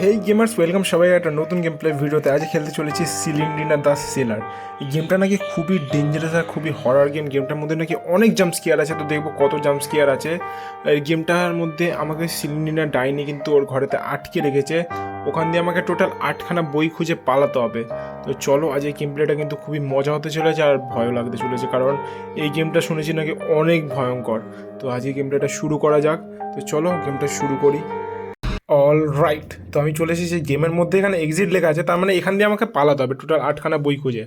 হেই gamers welcome সবাই একটা নতুন গেম প্লে ভিডিওতে। আজ খেলতে চলেছি সিলিন্ডিনা দ্য সেলার এই গেমটা নাকি খুবই ডেঞ্জারাস আর খুবই হরার গেম গেমটার মধ্যে নাকি অনেক জাম্প স্কিয়ার আছে, তো দেখব কত জাম্প স্কিয়ার আছে। এই গেমটার মধ্যে আমাকে সিলিন্ডিনা ডাইনি কিন্তু ওর ঘরেতে আটকে রেখেছে। ওখান দিয়ে আমাকে টোটাল আটখানা বই খুঁজে পালাতে হবে। তো চলো, আজ এই গেম প্লেটা কিন্তু খুবই মজা হতে চলেছে আর ভয়ও লাগতে চলেছে, কারণ এই গেমটা শুনেছি নাকি অনেক ভয়ঙ্কর। তো আজ এই গেম প্লেটা শুরু করা যাক। তো চলো গেমটা শুরু করি। অল রাইট তো আমি চলে এসেছি গেমের মধ্যে। এখানে এক্সিট লেখা আছে তার মানে এখান দিয়ে আমাকে পালাতে হবে। টোটাল আটখানা বই খুঁজে।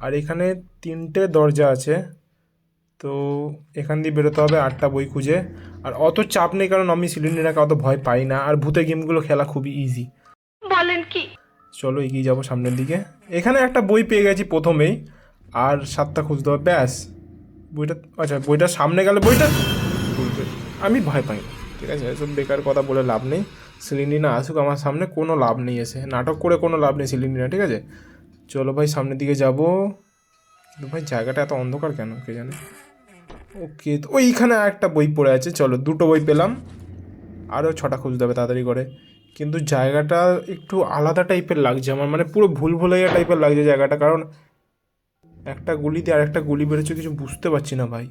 আর এখানে তিনটে দরজা আছে। তো এখান দিয়ে বেরোতে হবে আটটা বই খুঁজে। আর অত চাপ নেই কারণ আমি সিলিন্ডারকে অত ভয় পাই না। আর ভূতের গেমগুলো খেলা খুবই ইজি বলেন কি? চলো এগিয়ে যাব সামনের দিকে। এখানে একটা বই পেয়ে গেছি প্রথমেই। আর সাতটা খুঁজতে হবে ব্যাস। বইটা আচ্ছা বইটা সামনে গেলে। বইটা। আমি ভয় পাই ঠিক আছে এসব বেকার কথা বলে লাভ নেই। সিলিন্ডিনা আসুক, আমার সামনে কোনো লাভ নেই এসে। নাটক করে কোনো লাভ নেই সিলিন্ডিনা ঠিক আছে? চলো ভাই, সামনের দিকে যাব। কিন্তু ভাই, জায়গাটা এত অন্ধকার কেন, কে জানে? ওকে, তো ওইখানে একটা বই পড়ে আছে। চলো, দুটো বই পেলাম। আরও ছটা খুঁজতে হবে তাড়াতাড়ি করে। কিন্তু জায়গাটা একটু আলাদা টাইপের লাগছে আমার মানে পুরো ভুল ভুলাইয়া টাইপের লাগছে জায়গাটা। কারণ একটা গুলি দিয়ে আর একটা গুলি বেরোচ্ছে, কিছু বুঝতে পারছি না ভাই।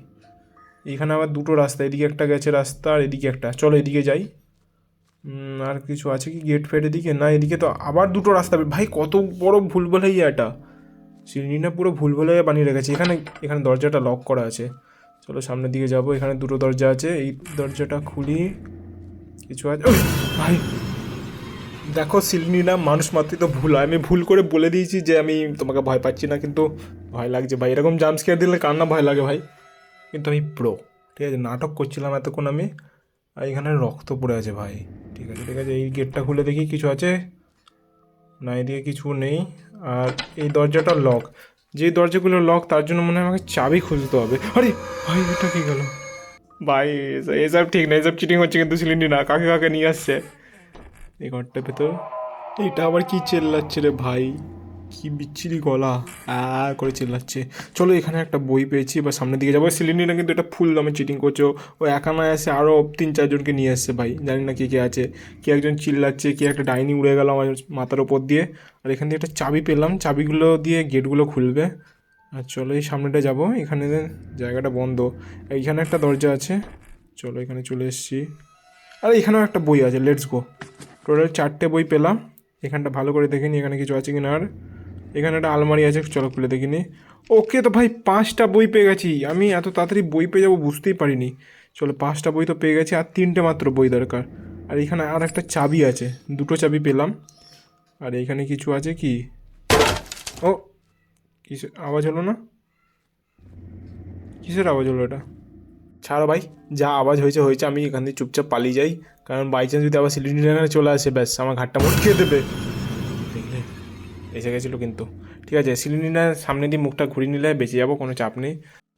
এখানে আবার দুটো রাস্তা, এদিকে একটা গেছে রাস্তা আর এদিকে একটা। চলো, এদিকে যাই। আর কিছু আছে কি গেট ফেট এদিকে? না, এদিকে তো আবার দুটো রাস্তা ভাই, কত বড় ভুল ভুলাইয়া এটা সিলিন্ডিনা পুরো ভুল ভুলাইয়া বানিয়ে রেখেছে। এখানে এখানে দরজাটা লক করা আছে। চলো সামনের দিকে যাব। এখানে দুটো দরজা আছে। এই দরজাটা খুলি। কিছু আছে ভাই! দেখো সিলিন্ডিনা মানুষ মাত্রই তো ভুল হয়। আমি ভুল করে বলে দিয়েছি যে আমি তোমাকে ভয় পাচ্ছি না, কিন্তু ভয় লাগছে ভাই। এরকম জাম্প স্কেয়ার দিলে কার না ভয় লাগে ভাই? কিন্তু আমি প্রো ঠিক আছে? নাটক করছিলাম এতক্ষণ আমি। আর এখানে রক্ত পড়ে আছে ভাই। ঠিক আছে ঠিক আছে, এই গেটটা খুলে দেখি কিছু আছে। না, এদিকে কিছু নেই। আর এই দরজাটা লক যে দরজাগুলো লক তার জন্য মনে হয় আমাকে চাবি খুঁজতে হবে। আরে, ভাই, এটা কি গেল? ভাই এসব- ঠিক না এসব চিটিং হচ্ছে কিন্তু সিলিন্ডার না, কাকে কাকে নিয়ে আসছে? এই ঘরটার ভেতর। এটা আবার কি চেল্লাচ্ছে রে ভাই? কি বিচ্ছিরি গলা। আ করে চিল্লাচ্ছে। চলো এখানে একটা বই পেয়েছি বা সামনের দিকে যাব। সিলিন্ডিনা কিন্তু এটা ফুল দামে চিটিং করছে। ও- একা নয় আসে আরও তিন চারজনকে নিয়ে আসছে ভাই। জানি না কে কে আছে। কে একজন চিল্লাচ্ছে, কে একটা ডাইনি উড়ে গেল আমার মাথার ওপর দিয়ে। আর এখান থেকে একটা চাবি পেলাম। চাবিগুলো দিয়ে গেটগুলো খুলবে। আর চলো এই সামনেটা যাব। এখানে জায়গাটা বন্ধ। এইখানে একটা দরজা আছে। চলো এখানে চলে এসেছি। আর এখানেও একটা বই আছে। লেটস গো টোটাল চারটে বই পেলাম। এখানটা ভালো করে দেখিনি এখানে কিছু আছে কি না আর এখানে একটা আলমারি আছে, চলো খুলে দেখিনি ওকে তো ভাই, পাঁচটা বই পেয়ে গেছি। আমি এত তাড়াতাড়ি বই পেয়ে যাব বুঝতেই পারিনি। চলো, পাঁচটা বই তো পেয়ে গেছি, আর তিনটে মাত্র বই দরকার। আর এখানে আর একটা চাবি আছে, দুটো চাবি পেলাম। আর এখানে কিছু আছে কি? ও কিসের আওয়াজ হলো না? কিসের আওয়াজ হলো এটা? ছাড়ো ভাই, যা আওয়াজ হয়েছে হয়েছে, আমি এখান থেকে চুপচাপ পালিয়ে যাই। কারণ বাই চান্স যদি আবার সিলিন্ডার চলে আসে, ব্যাস, আমার ঘাটটা মটকে দেবে। এসে গেছিল কিন্তু। ঠিক আছে সিলিন্ডিনার সামনে দিয়ে মুখটা ঘুরিয়ে নিলে বেঁচে যাব, কোনো চাপ নেই।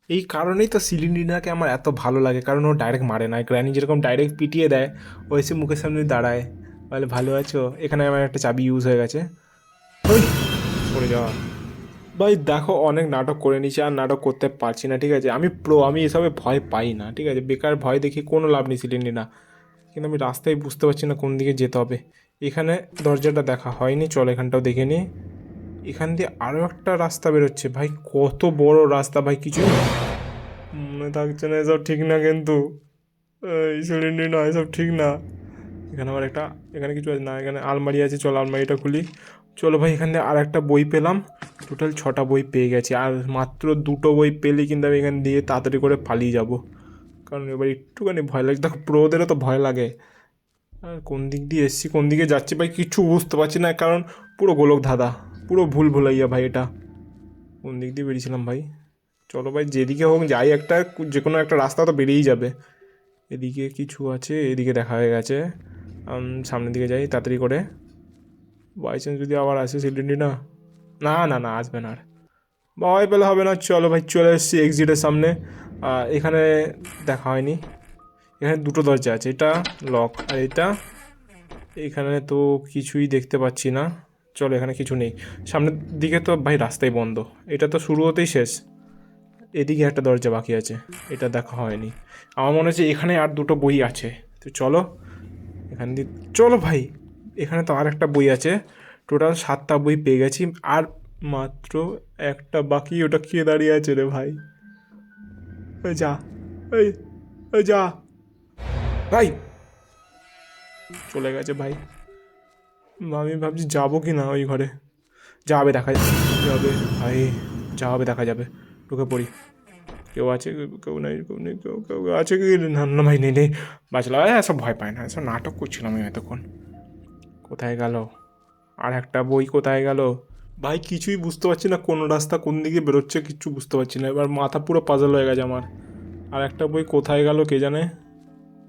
এই কারণেই তো সিলিন্ডিনাকে আমার এত ভালো লাগে, কারণ ও ডাইরেক্ট মারে না। গ্র্যানি যেরকম ডাইরেক্ট পিটিয়ে দেয়, ও এসে মুখের সামনে দাঁড়ায়। বলে, ভালো আছো? এখানে আমার একটা চাবি ইউজ হয়ে গেছে। পড়ে যাওয়া। ভাই, দেখো, অনেক নাটক করে নিয়েছি, আর নাটক করতে পারছি না, ঠিক আছে? আমি প্রো আমি এসবে ভয় পাই না, ঠিক আছে? বেকার ভয় দেখি কোনো লাভ নেই সিলিন্ডি না কিন্তু আমি রাস্তায় বুঝতে পারছি না কোন দিকে যেতে হবে। এখানে দরজাটা দেখা হয়নি, চল এখানটাও দেখে নিই এখান দিয়ে আরও একটা রাস্তা বেরোচ্ছে। ভাই, কত বড় রাস্তা, ভাই, কিছু মনে থাকছে না, এসব ঠিক না কিন্তু। এই সিলিন্ডি না, এসব ঠিক না। এখানে আবার একটা, এখানে কিছু আছে? না, এখানে আলমারি আছে, চল আলমারিটা খুলি। চলো ভাই, এখান দিয়ে আর একটা বই পেলাম। টোটাল ছটা বই পেয়ে গেছি। আর মাত্র দুটো বই পেলে কিন্তু আমি এখান দিয়ে তাড়াতাড়ি করে পালিয়ে যাব। কারণ এবার একটুখানি ভয় লাগে দেখো প্রোদেরও তো ভয় লাগে। আর কোন দিক দিয়ে এসছি, কোন দিকে যাচ্ছি ভাই কিচ্ছু বুঝতে পারছি না, কারণ পুরো গোলক ধাঁধা, পুরো ভুল ভুলাইয়া ভাই এটা। কোন দিক দিয়ে বেরিয়েছিলাম ভাই? চলো ভাই, যেদিকে হোক যাই, একটা যে কোনো একটা রাস্তা তো বেরিয়েই যাবে। এদিকে কিছু আছে, এদিকে দেখা হয়ে গেছে। সামনের দিকে যাই, তাড়াতাড়ি করে। বাই চান্স যদি আবার আসে সিলিন্ডি না? না না না, আসবে না আর। ভয় পেলে হবে না, চলো ভাই, চলে এসেছি এক্সিটের সামনে। এখানে দেখা হয়নি। এখানে দুটো দরজা আছে, এটা লক আর এটা এখানে তো কিছুই দেখতে পাচ্ছি না। চলো এখানে কিছু নেই। সামনের দিকে তো ভাই রাস্তাই বন্ধ। এটা তো শুরু হতেই শেষ। এদিকে একটা দরজা বাকি আছে। এটা দেখা হয়নি। আমার মনে হচ্ছে এখানে আর দুটো বই আছে। তো চলো এখান দিয়ে চলো ভাই, এখানে তো আর একটা বই আছে। টোটাল সাতটা বই পেয়ে গেছি। আর মাত্র একটা বাকি, ওটা কে দাঁড়িয়ে আছে রে ভাই? যা এই যা। ভাই। চলে গেছে ভাই। আমি ভাবছি যাব কি না ওই ঘরে। যাবে, দেখা যাবে। ভাই, যাবে, দেখা যাবে। ঢুকে পড়ি। কেউ আছে, কেউ নেই কেউ নেই, কেউ কেউ আছে কি? না না, ভাই, নেই নেই। বাঁচলাম হ্যাঁ সব ভয় পায় না। সব নাটক করছিলাম আমি এতক্ষণ। কোথায় গেল? আর একটা বই কোথায় গেল? ভাই, কিছুই বুঝতে পারছি না। কোন রাস্তা, কোন দিকে বেরোচ্ছে, কিচ্ছু বুঝতে পারছি না। এবার মাথা পুরো পাজল হয়ে গেছে আমার। আর একটা বই কোথায় গেল কে জানে?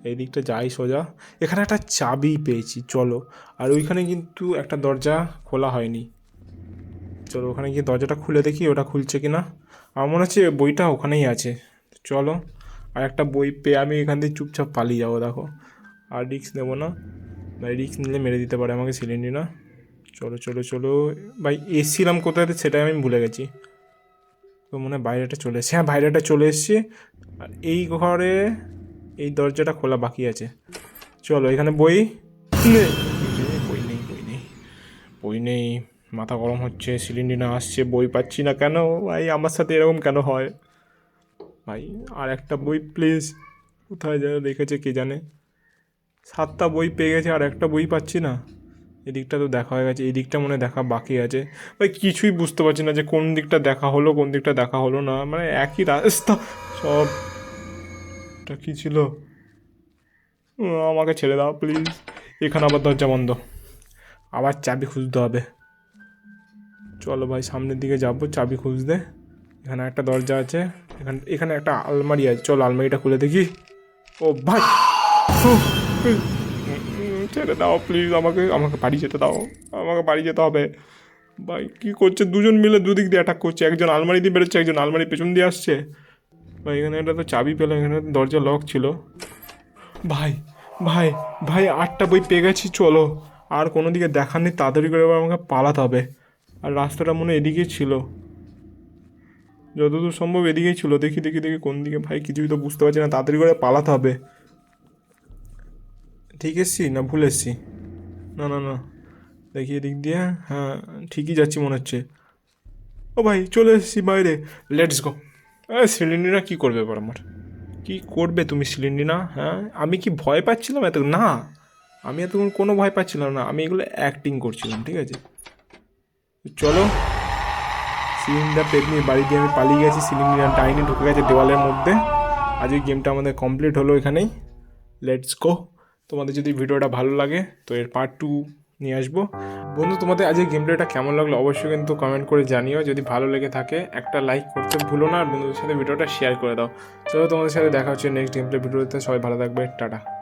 এই দিকটা যাই সোজা। এখানে একটা চাবি পেয়েছি, চলো। আর ওইখানে কিন্তু একটা দরজা খোলা হয়নি। চলো, ওখানে গিয়ে দরজাটা খুলে দেখি ওটা খুলছে কি না আমার মনে হচ্ছে বইটা ওখানেই আছে। চলো, আর একটা বই পেয়ে আমি এখান থেকে চুপচাপ পালিয়ে যাব, দেখো। আর রিক্স নেব না। ভাই রিক্স নিলে মেরে দিতে পারে আমাকে সিলিন্ডি না। চলো চলো চলো। ভাই, এসছিলাম কোথায় সেটাই আমি ভুলে গেছি। তো মনে হয় বাইরেটা চলে এসছে। হ্যাঁ বাইরেটা চলে এসছে। আর এই ঘরে এই দরজাটা খোলা বাকি আছে। চলো, এখানে বই বই নেই বই নেই। বই নেই। মাথা গরম হচ্ছে সিলিন্ডি না আসছে, বই পাচ্ছি না কেন? ভাই, আমার সাথে এরকম কেন হয়? ভাই, আর একটা বই প্লিজ কোথায় যেন রেখেছে কে জানে? সাতটা বই পেয়ে গেছে, আর একটা বই পাচ্ছি না। এদিকটা তো দেখা হয়ে গেছে এই দিকটা মনে দেখা বাকি আছে। ভাই, কিছুই বুঝতে পারছি না যে কোন দিকটা দেখা হলো, কোন দিকটা দেখা হলো না। মানে একই রাস্তা, সব এটা কী ছিল? আমাকে ছেড়ে দাও প্লিজ এখানে আবার দরজা বন্ধ। আবার চাবি খুঁজতে হবে। চলো ভাই, সামনের দিকে যাব, চাবি খুঁজতে। এখানে একটা দরজা আছে। এখানে এখানে একটা আলমারি আছে। চলো আলমারিটা খুলে দেখি। ও ভাই! ছেড়ে দাও প্লিজ আমাকে আমাকে বাড়ি যেতে দাও। আমাকে বাড়ি যেতে হবে। ভাই, কী করছে? দুজন মিলে দুদিক দিয়ে অ্যাটাক করছে। একজন আলমারি দিয়ে বেরোচ্ছে, একজন আলমারি পেছন দিয়ে আসছে। ভাই এখানে একটা তো চাবি পেলাম, এখানে দরজা লক ছিল। ভাই ভাই ভাই, আটটা বই পেয়ে গেছি, চলো। আর কোনো দিকে দেখার নেই, তাড়াতাড়ি করে এবার আমাকে পালাতে হবে। আর রাস্তাটা মনে এদিকেই ছিল। যতদূর সম্ভব এদিকেই ছিল, দেখি দেখি দেখি কোন দিকে। ভাই, কিছুই তো বুঝতে পারছি না, তাড়াতাড়ি করে পালাতে হবে। ঠিক এসছি না ভুল এসছি? না না না। দেখি এদিক দিয়ে হ্যাঁ ঠিকই যাচ্ছি মনে হচ্ছে। ও ভাই, চলে এসেছি বাইরে। লেটস গো সিলিন্ডিনা কী করবে এবার আমার? কী করবে তুমি সিলিন্ডিনা হ্যাঁ আমি কি ভয় পাচ্ছিলাম এত? না, আমি এতক্ষণ কোনো ভয় পাচ্ছিলাম না। আমি এগুলো অ্যাক্টিং করছিলাম, ঠিক আছে? চলো, সিলিন্ডার পেট নিয়ে বাড়ি দিয়ে আমি পালিয়ে গেছি, সিলিন্ডার ডাইনি ঢুকে গেছে দেওয়ালের মধ্যে। আজ গেমটা আমাদের কমপ্লিট হলো এখানেই। লেটস গো তোমাদের যদি ভিডিওটা ভালো লাগে, তো এর পার্ট টু নিয়ে আসব। বন্ধু, তোমাদের আজকে গেম প্লেটা কেমন লাগল অবশ্যই কিন্তু কমেন্ট করে জানিও। যদি ভালো লেগে থাকে, একটা লাইক করতে ভুলো না। আর বন্ধুদের সাথে ভিডিওটা শেয়ার করে দাও। চলো তোমাদের সাথে দেখা হচ্ছে নেক্সট গেম প্লে ভিডিওতে সবাই ভালো থাকবে। টাটা।